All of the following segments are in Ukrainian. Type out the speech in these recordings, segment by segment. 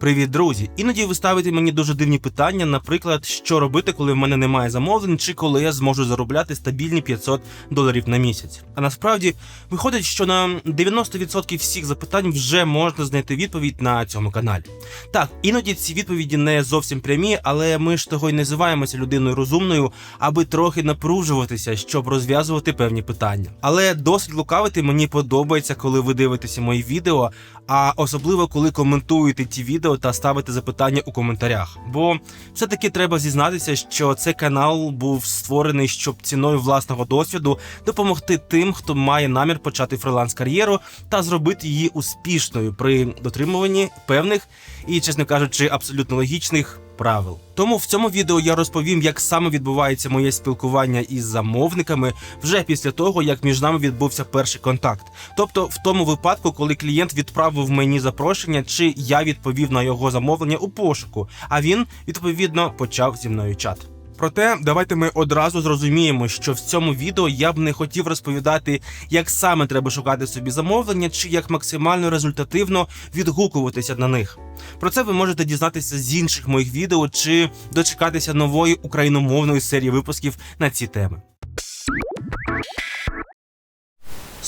Привіт, друзі! Іноді ви ставите мені дуже дивні питання, наприклад, що робити, коли в мене немає замовлень, чи коли я зможу заробляти стабільні 500 доларів на місяць. А насправді виходить, що на 90% всіх запитань вже можна знайти відповідь на цьому каналі. Так, іноді ці відповіді не зовсім прямі, але ми ж того й називаємося людиною розумною, аби трохи напружуватися, щоб розв'язувати певні питання. Але досить лукавити мені подобається, коли ви дивитеся мої відео, а особливо коли коментуєте ті відео та ставити запитання у коментарях. Бо все-таки треба зізнатися, що цей канал був створений, щоб ціною власного досвіду допомогти тим, хто має намір почати фриланс-кар'єру та зробити її успішною при дотримуванні певних і, чесно кажучи, абсолютно логічних правил. Тому в цьому відео я розповім, як саме відбувається моє спілкування із замовниками вже після того, як між нами відбувся перший контакт. Тобто, в тому випадку, коли клієнт відправив мені запрошення, чи я відповів на його замовлення у пошуку, а він відповідно почав зі мною чат. Проте давайте ми одразу зрозуміємо, що в цьому відео я б не хотів розповідати, як саме треба шукати собі замовлення, чи як максимально результативно відгукуватися на них. Про це ви можете дізнатися з інших моїх відео чи дочекатися нової україномовної серії випусків на ці теми.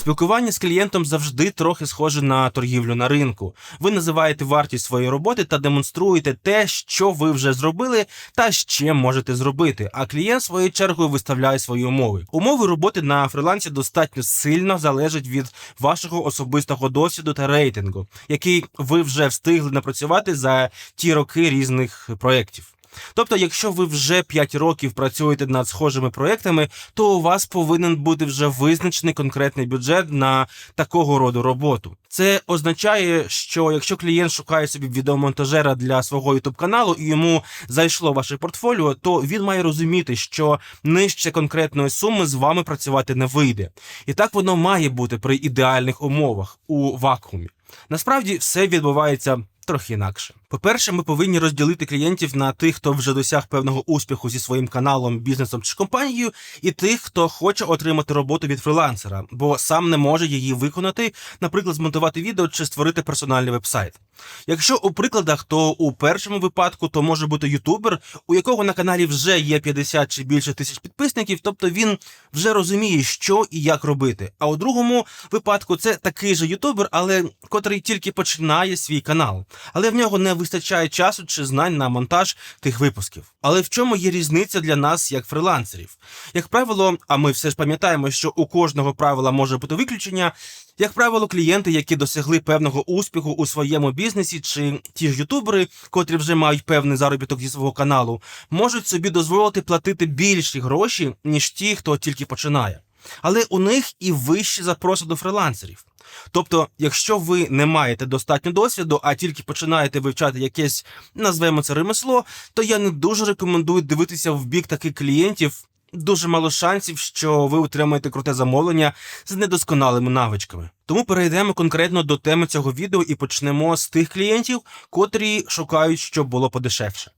Спілкування з клієнтом завжди трохи схоже на торгівлю на ринку. Ви називаєте вартість своєї роботи та демонструєте те, що ви вже зробили, та ще можете зробити. А клієнт своєю чергою виставляє свої умови. Умови роботи на фрилансі достатньо сильно залежать від вашого особистого досвіду та рейтингу, який ви вже встигли напрацювати за ті роки різних проєктів. Тобто, якщо ви вже 5 років працюєте над схожими проектами, то у вас повинен бути вже визначений конкретний бюджет на такого роду роботу. Це означає, що якщо клієнт шукає собі відеомонтажера для свого youtube каналу і йому зайшло ваше портфоліо, то він має розуміти, що нижче конкретної суми з вами працювати не вийде. І так воно має бути при ідеальних умовах у вакуумі. Насправді все відбувається трохи інакше. По-перше, ми повинні розділити клієнтів на тих, хто вже досяг певного успіху зі своїм каналом, бізнесом чи компанією, і тих, хто хоче отримати роботу від фрилансера, бо сам не може її виконати, наприклад, змонтувати відео чи створити персональний вебсайт. Якщо у прикладах, то у першому випадку то може бути ютубер, у якого на каналі вже є 50 чи більше тисяч підписників, тобто він вже розуміє, що і як робити. А у другому випадку це такий же ютубер, але котрий тільки починає свій канал, але в нього не вистачає часу чи знань на монтаж тих випусків. Але в чому є різниця для нас як фрилансерів? Як правило, а ми все ж пам'ятаємо, що у кожного правила може бути виключення. Як правило, клієнти, які досягли певного успіху у своєму бізнесі, чи ті ж ютубери, котрі вже мають певний заробіток зі свого каналу, можуть собі дозволити платити більші гроші, ніж ті, хто тільки починає. Але у них і вищі запроси до фрилансерів. Тобто, якщо ви не маєте достатньо досвіду, а тільки починаєте вивчати якесь, назвемо це ремесло, то я не дуже рекомендую дивитися в бік таких клієнтів. Дуже мало шансів, що ви отримаєте круте замовлення з недосконалими навичками. Тому перейдемо конкретно до теми цього відео і почнемо з тих клієнтів, котрі шукають, щоб було подешевше.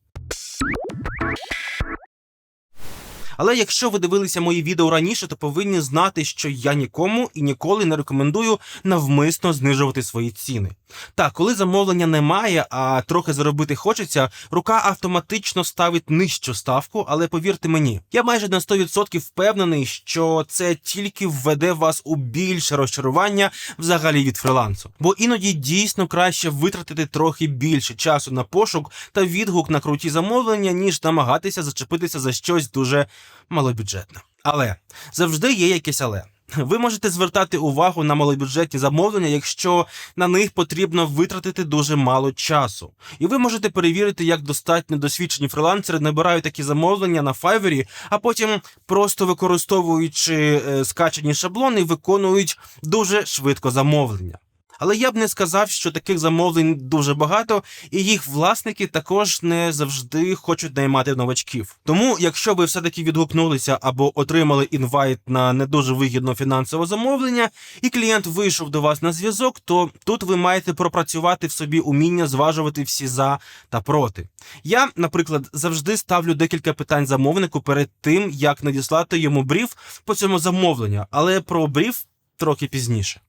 Але якщо ви дивилися мої відео раніше, то повинні знати, що я нікому і ніколи не рекомендую навмисно знижувати свої ціни. Так, коли замовлення немає, а трохи заробити хочеться, рука автоматично ставить нижчу ставку, але повірте мені, я майже на 100% впевнений, що це тільки введе вас у більше розчарування взагалі від фрилансу. Бо іноді дійсно краще витратити трохи більше часу на пошук та відгук на круті замовлення, ніж намагатися зачепитися за щось дуже малобюджетне. Але завжди є якесь але. Ви можете звертати увагу на малобюджетні замовлення, якщо на них потрібно витратити дуже мало часу. І ви можете перевірити, як достатньо досвідчені фрилансери набирають такі замовлення на файвері, а потім, просто використовуючи е, скачані шаблони, виконують дуже швидко замовлення. Але я б не сказав, що таких замовлень дуже багато, і їх власники також не завжди хочуть наймати новачків. Тому, якщо ви все-таки відгукнулися або отримали інвайт на не дуже вигідне фінансове замовлення, і клієнт вийшов до вас на зв'язок, то тут ви маєте пропрацювати в собі уміння зважувати всі за та проти. Я, наприклад, завжди ставлю декілька питань замовнику перед тим, як надіслати йому бриф по цьому замовленню, але про бриф трохи пізніше.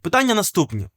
Питання наступні: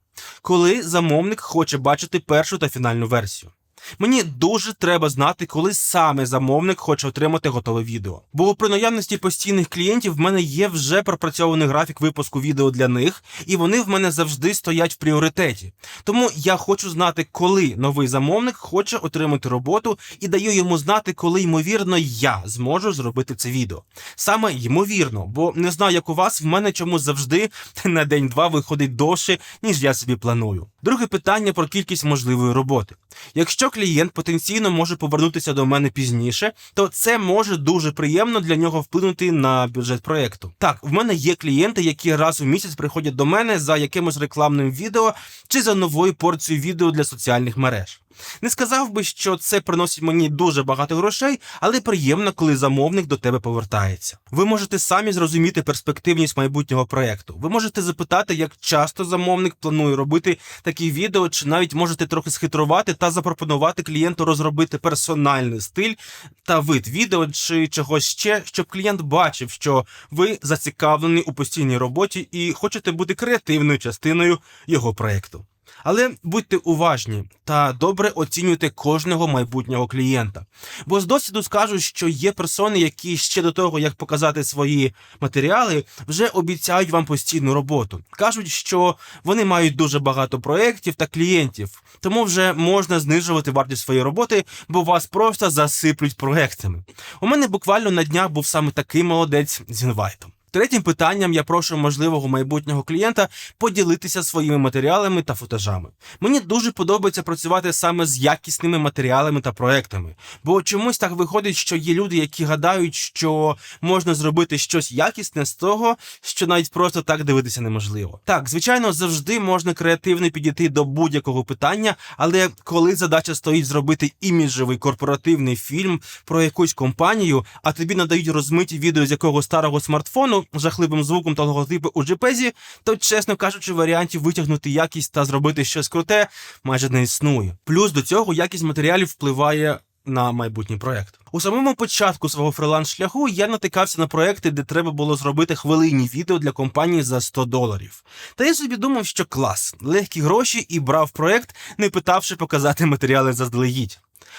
коли замовник хоче бачити першу та фінальну версію. Мені дуже треба знати, коли саме замовник хоче отримати готове відео. Бо при наявності постійних клієнтів в мене є вже пропрацьований графік випуску відео для них, і вони в мене завжди стоять в пріоритеті. Тому я хочу знати, коли новий замовник хоче отримати роботу, і даю йому знати, коли ймовірно я зможу зробити це відео. Саме ймовірно, бо не знаю, як у вас, в мене чомусь завжди на день-два виходить довше, ніж я собі планую. Друге питання про кількість можливої роботи. Якщо клієнт потенційно може повернутися до мене пізніше, то це може дуже приємно для нього вплинути на бюджет проєкту. Так, в мене є клієнти, які раз у місяць приходять до мене за якимось рекламним відео чи за новою порцією відео для соціальних мереж. Не сказав би, що це приносить мені дуже багато грошей, але приємно, коли замовник до тебе повертається. Ви можете самі зрозуміти перспективність майбутнього проєкту. Ви можете запитати, як часто замовник планує робити такі відео, чи навіть можете трохи схитрувати та запропонувати клієнту розробити персональний стиль та вид відео чи чогось ще, щоб клієнт бачив, що ви зацікавлені у постійній роботі і хочете бути креативною частиною його проєкту. Але будьте уважні та добре оцінюйте кожного майбутнього клієнта. Бо з досвіду скажу, що є персони, які ще до того, як показати свої матеріали, вже обіцяють вам постійну роботу. Кажуть, що вони мають дуже багато проєктів та клієнтів, тому вже можна знижувати вартість своєї роботи, бо вас просто засиплють проектами. У мене буквально на днях був саме такий молодець з інвайтом. Третім питанням я прошу можливого майбутнього клієнта поділитися своїми матеріалами та футажами. Мені дуже подобається працювати саме з якісними матеріалами та проектами, бо чомусь так виходить, що є люди, які гадають, що можна зробити щось якісне з того, що навіть просто так дивитися неможливо. Так, звичайно, завжди можна креативно підійти до будь-якого питання, але коли задача стоїть зробити іміджевий корпоративний фільм про якусь компанію, а тобі надають розмиті відео з якого старого смартфону жахливим звуком та логотипи у джепезі, то, чесно кажучи, варіантів витягнути якість та зробити щось круте майже не існує. Плюс до цього якість матеріалів впливає. На майбутній проект у самому початку свого фриланс-шляху я натикався на проекти, де треба було зробити хвилинні відео для компанії за 100 доларів. Та я собі думав, що клас, легкі гроші і брав проект, не питавши показати матеріали заздалегідь.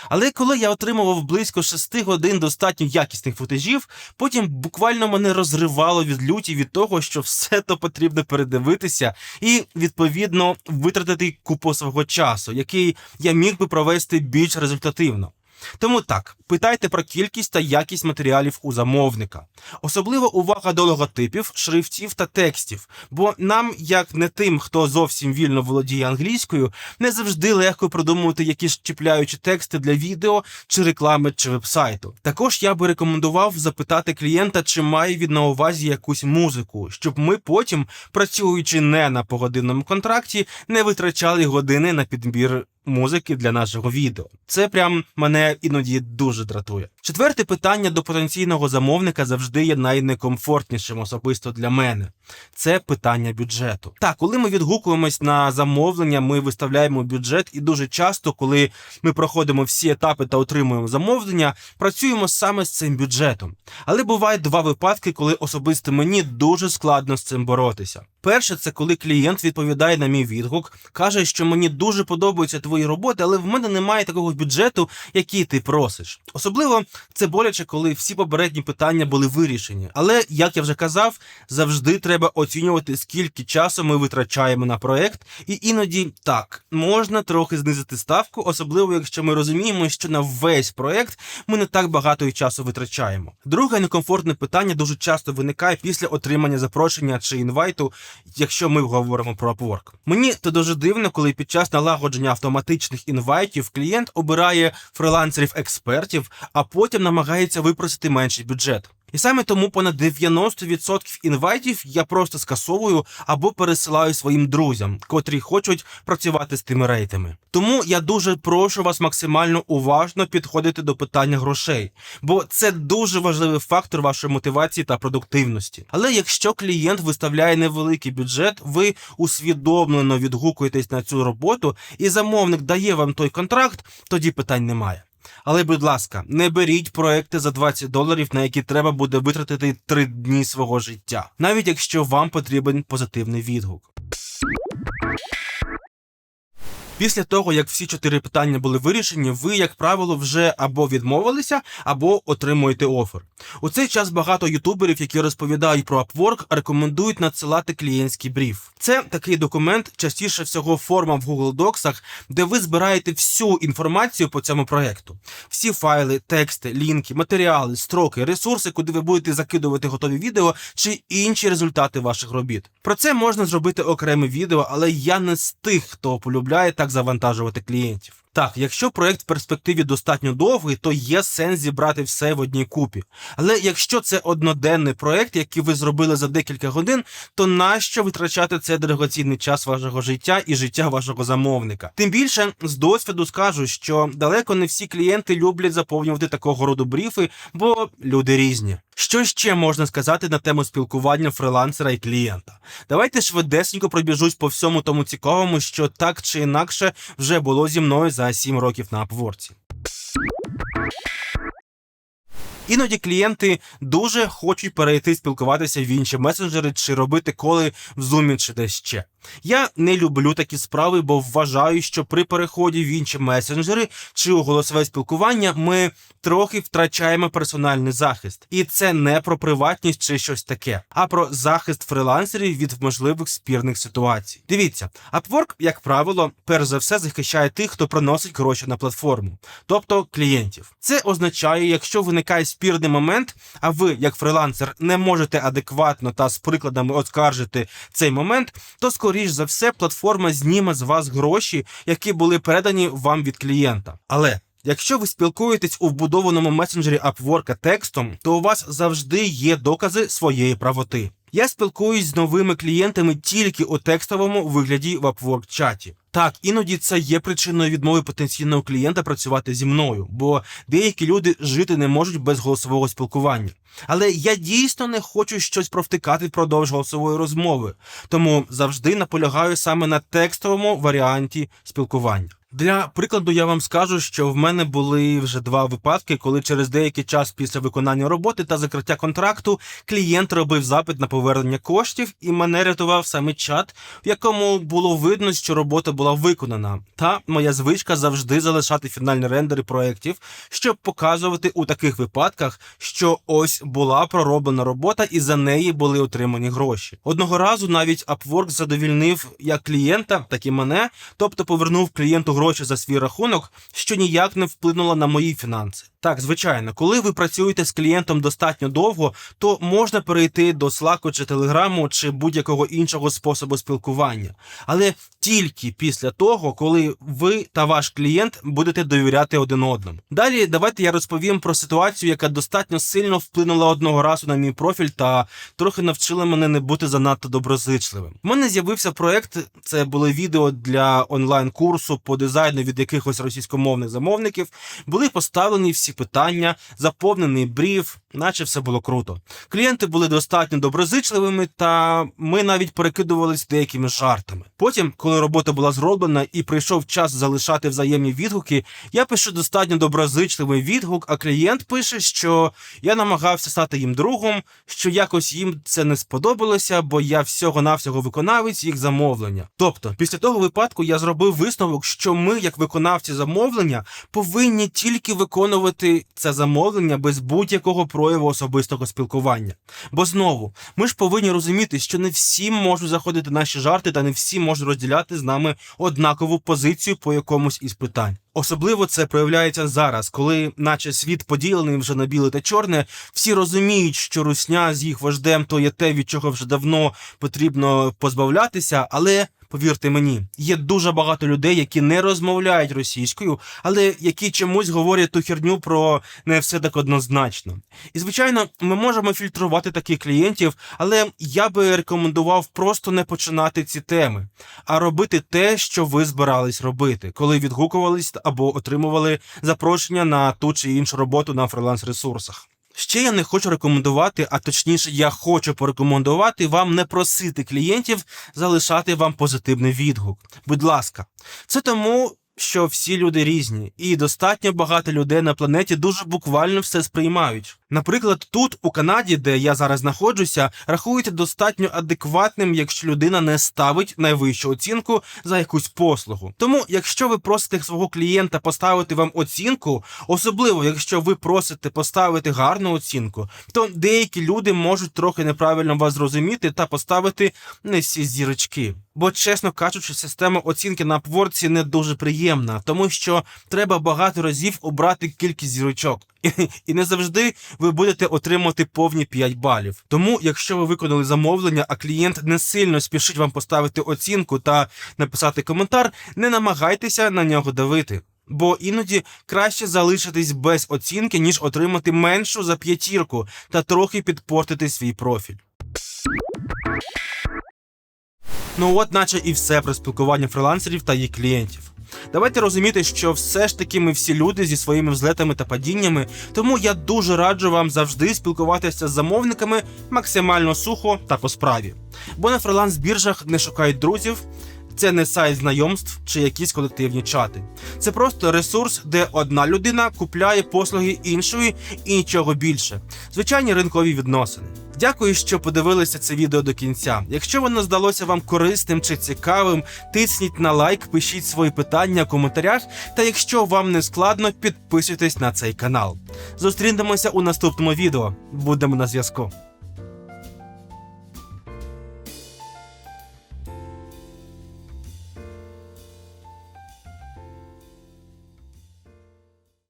Але коли я отримував близько 6 годин достатньо якісних футажів, потім буквально мене розривало від люті від того, що все то потрібно передивитися і відповідно витратити купу свого часу, який я міг би провести більш результативно. Тому так, питайте про кількість та якість матеріалів у замовника. Особливо увага до логотипів, шрифтів та текстів, бо нам, як не тим, хто зовсім вільно володіє англійською, не завжди легко продумувати якісь чіпляючі тексти для відео чи реклами чи вебсайту. Також я би рекомендував запитати клієнта, чи має він на увазі якусь музику, щоб ми потім, працюючи не на погодинному контракті, не витрачали години на підбір музики для нашого відео. Це прям мене іноді дуже дратує. Четверте питання до потенційного замовника завжди є найнекомфортнішим особисто для мене. Це питання бюджету. Так, коли ми відгукуємось на замовлення, ми виставляємо бюджет, і дуже часто, коли ми проходимо всі етапи та отримуємо замовлення, працюємо саме з цим бюджетом. Але бувають два випадки, коли особисто мені дуже складно з цим боротися. Перше, це коли клієнт відповідає на мій відгук, каже, що мені дуже подобаються твої роботи, але в мене немає такого бюджету, який ти просиш. Особливо це боляче, коли всі попередні питання були вирішені. Але як я вже казав, завжди треба оцінювати, скільки часу ми витрачаємо на проект, і іноді так можна трохи знизити ставку, особливо якщо ми розуміємо, що на весь проект ми не так багато і часу витрачаємо. Друге некомфортне питання дуже часто виникає після отримання запрошення чи інвайту якщо ми говоримо про Upwork. Мені то дуже дивно, коли під час налагодження автоматичних інвайтів клієнт обирає фрилансерів-експертів, а потім намагається випросити менший бюджет. І саме тому понад 90% інвайтів я просто скасовую або пересилаю своїм друзям, котрі хочуть працювати з тими рейтами. Тому я дуже прошу вас максимально уважно підходити до питання грошей, бо це дуже важливий фактор вашої мотивації та продуктивності. Але якщо клієнт виставляє невеликий бюджет, ви усвідомлено відгукуєтесь на цю роботу, і замовник дає вам той контракт, тоді питань немає. Але, будь ласка, не беріть проекти за 20 доларів, на які треба буде витратити 3 дні свого життя, навіть якщо вам потрібен позитивний відгук. Після того, як всі чотири питання були вирішені, ви, як правило, вже або відмовилися, або отримуєте офер. У цей час багато ютуберів, які розповідають про Upwork, рекомендують надсилати клієнтський бриф. Це такий документ, частіше всього форма в Google Docs, де ви збираєте всю інформацію по цьому проекту. Всі файли, тексти, лінки, матеріали, строки, ресурси, куди ви будете закидувати готові відео чи інші результати ваших робіт. Про це можна зробити окреме відео, але я не з тих, хто полюбляє так завантажувати клієнтів. Так, якщо проект в перспективі достатньо довгий, то є сенс зібрати все в одній купі. Але якщо це одноденний проект, який ви зробили за декілька годин, то нащо витрачати цей дорогоцінний час вашого життя і життя вашого замовника? Тим більше з досвіду скажу, що далеко не всі клієнти люблять заповнювати такого роду бріфи, бо люди різні. Що ще можна сказати на тему спілкування фрилансера і клієнта? Давайте швидесенько пробіжусь по всьому тому цікавому, що так чи інакше вже було зі мною за 7 років на Upwork. Іноді клієнти дуже хочуть перейти спілкуватися в інші месенджери чи робити коли в зумі чи десь ще. Я не люблю такі справи, бо вважаю, що при переході в інші месенджери чи у голосове спілкування ми трохи втрачаємо персональний захист. І це не про приватність чи щось таке, а про захист фрилансерів від можливих спірних ситуацій. Дивіться, Upwork, як правило, перш за все захищає тих, хто приносить гроші на платформу, тобто клієнтів. Це означає, якщо виникає спірний момент, а ви, як фрилансер, не можете адекватно та з прикладами оскаржити цей момент, то скоріш за все платформа зніме з вас гроші, які були передані вам від клієнта. Але Якщо ви спілкуєтесь у вбудованому месенджері Upwork текстом, то у вас завжди є докази своєї правоти. Я спілкуюсь з новими клієнтами тільки у текстовому вигляді в Upwork чаті. Так, іноді це є причиною відмови потенційного клієнта працювати зі мною, бо деякі люди жити не можуть без голосового спілкування. Але я дійсно не хочу щось провтикати впродовж голосової розмови, тому завжди наполягаю саме на текстовому варіанті спілкування. Для прикладу, я вам скажу, що в мене були вже два випадки, коли через деякий час після виконання роботи та закриття контракту клієнт робив запит на повернення коштів, і мене рятував саме чат, в якому було видно, що робота була виконана. Та моя звичка завжди залишати фінальні рендери проєктів, щоб показувати у таких випадках, що ось була пророблена робота, і за неї були отримані гроші. Одного разу навіть Upwork задовільнив як клієнта, так і мене, тобто повернув клієнту гроші за свій рахунок, що ніяк не вплинуло на мої фінанси. Так, звичайно, коли ви працюєте з клієнтом достатньо довго, то можна перейти до Slack чи Telegram чи будь-якого іншого способу спілкування, але тільки після того, коли ви та ваш клієнт будете довіряти один одному. Далі давайте я розповім про ситуацію, яка достатньо сильно вплинула одного разу на мій профіль та трохи навчила мене не бути занадто доброзичливим. У мене з'явився проект. Це були відео для онлайн-курсу по дизайну від якихось російськомовних замовників. Були поставлені всі питання, заповнений брів, наче все було круто. Клієнти були достатньо доброзичливими, та ми навіть перекидувались деякими жартами. Потім, коли робота була зроблена і прийшов час залишати взаємні відгуки, я пишу достатньо доброзичливий відгук, а клієнт пише, що я намагався стати їм другом, що якось їм це не сподобалося, бо я всього-навсього виконавець їх замовлення. Тобто, після того випадку я зробив висновок, що ми, як виконавці замовлення, повинні тільки виконувати це замовлення без будь-якого прояву особистого спілкування. Бо знову ми ж повинні розуміти, що не всі можуть заходити наші жарти, та не всі можуть розділяти з нами однакову позицію по якомусь із питань. Особливо це проявляється зараз, коли, наче світ поділений вже на біле та чорне, всі розуміють, що русня з їх вождем то є те, від чого вже давно потрібно позбавлятися, але. Повірте мені, є дуже багато людей, які не розмовляють російською, але які чомусь говорять ту херню про не все так однозначно. І звичайно, ми можемо фільтрувати таких клієнтів, але я би рекомендував просто не починати ці теми, а робити те, що ви збирались робити, коли відгукувались або отримували запрошення на ту чи іншу роботу на фриланс-ресурсах. Ще я не хочу рекомендувати, а точніше, я хочу порекомендувати вам не просити клієнтів залишати вам позитивний відгук. Будь ласка, це тому. Що всі люди різні, і достатньо багато людей на планеті дуже буквально все сприймають. Наприклад, тут, у Канаді, де я зараз знаходжуся, рахують достатньо адекватним, якщо людина не ставить найвищу оцінку за якусь послугу. Тому, якщо ви просите свого клієнта поставити вам оцінку, особливо якщо ви просите поставити гарну оцінку, то деякі люди можуть трохи неправильно вас зрозуміти та поставити не всі зірочки. Бо, чесно кажучи, система оцінки на Upwork не дуже приємна, тому що треба багато разів обрати кількість зірочок. І, і не завжди ви будете отримати повні 5 балів. Тому, якщо ви виконали замовлення, а клієнт не сильно спішить вам поставити оцінку та написати коментар, не намагайтеся на нього давити. Бо іноді краще залишитись без оцінки, ніж отримати меншу за п'ятірку та трохи підпортити свій профіль. Ну от, наче і все про спілкування фрилансерів та їх клієнтів. Давайте розуміти, що все ж таки ми всі люди зі своїми взлетами та падіннями, тому я дуже раджу вам завжди спілкуватися з замовниками максимально сухо та по справі. Бо на фриланс-біржах не шукають друзів. Це не сайт знайомств чи якісь колективні чати. Це просто ресурс, де одна людина купляє послуги іншої і нічого більше. Звичайні ринкові відносини. Дякую, що подивилися це відео до кінця. Якщо воно здалося вам корисним чи цікавим, тисніть на лайк, пишіть свої питання в коментарях. Та якщо вам не складно, підписуйтесь на цей канал. Зустрінемося у наступному відео. Будемо на зв'язку.